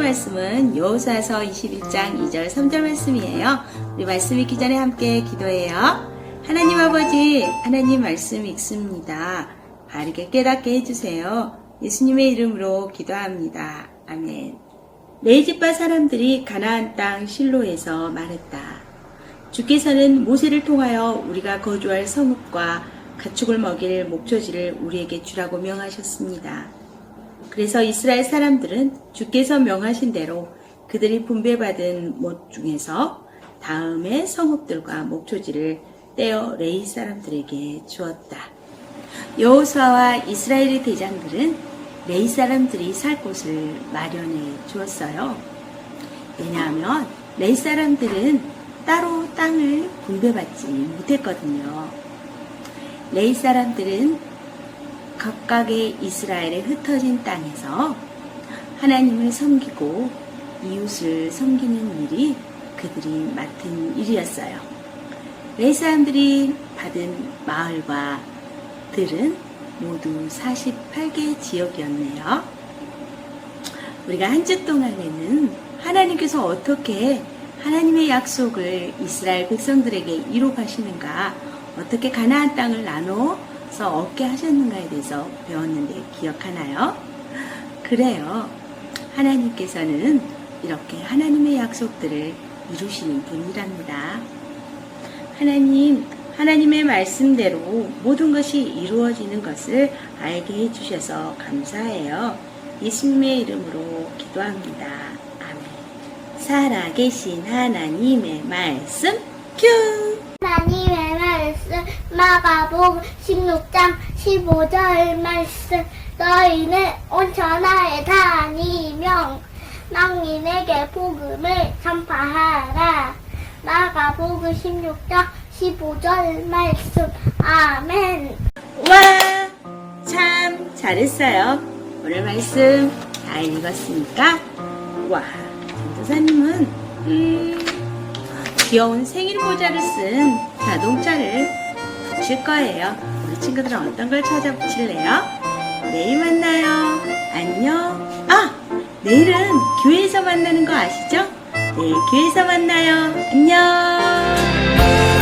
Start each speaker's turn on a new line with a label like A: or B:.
A: 말씀은 여호수아서 21장 2절 3절 말씀이에요. 우리 말씀 읽기 전에 함께 기도해요. 하나님 아버지, 하나님 말씀 읽습니다. 바르게 깨닫게 해주세요. 예수님의 이름으로 기도합니다. 아멘. 레이지파 사람들이 가나안 땅 실로에서 말했다. 주께서는 모세를 통하여 우리가 거주할 성읍과 가축을 먹일 목초지를 우리에게 주라고 명하셨습니다. 그래서 이스라엘 사람들은 주께서 명하신 대로 그들이 분배받은 못 중에서 다음에 성읍들과 목초지를 떼어 레이 사람들에게 주었다. 여호수아와 이스라엘의 대장들은 레이 사람들이 살 곳을 마련해 주었어요. 왜냐하면 레이 사람들은 따로 땅을 분배받지 못했거든요. 레이 사람들은 각각의 이스라엘에 흩어진 땅에서 하나님을 섬기고 이웃을 섬기는 일이 그들이 맡은 일이었어요. 레이 사람들이 받은 마을과 들은 모두 48개의 지역이었네요. 우리가 한 주 동안에는 하나님께서 어떻게 하나님의 약속을 이스라엘 백성들에게 이룩하시는가, 어떻게 가나안 땅을 나눠 서 얻게 하셨는가에 대해서 배웠는데 기억하나요? 그래요. 하나님께서는 이렇게 하나님의 약속들을 이루시는 분이랍니다. 하나님, 하나님의 말씀대로 모든 것이 이루어지는 것을 알게 해주셔서 감사해요. 예수님의 이름으로 기도합니다. 아멘. 살아계신 하나님의 말씀, 큐!
B: 하나님의 말씀 마가복 16장 15절 말씀 너희는 온 천하에 다니며 망인에게 복음을 전파하라 마가복 16장 15절 말씀 아멘
A: 와! 참 잘했어요. 오늘 말씀 잘 읽었으니까, 와, 전도사님은, 음, 귀여운 생일 모자를 쓴 자동차를 붙일 거예요. 우리 친구들은 어떤 걸 찾아 붙일래요? 내일 만나요. 안녕. 아! 내일은 교회에서 만나는 거 아시죠? 내일 교회에서 만나요. 안녕.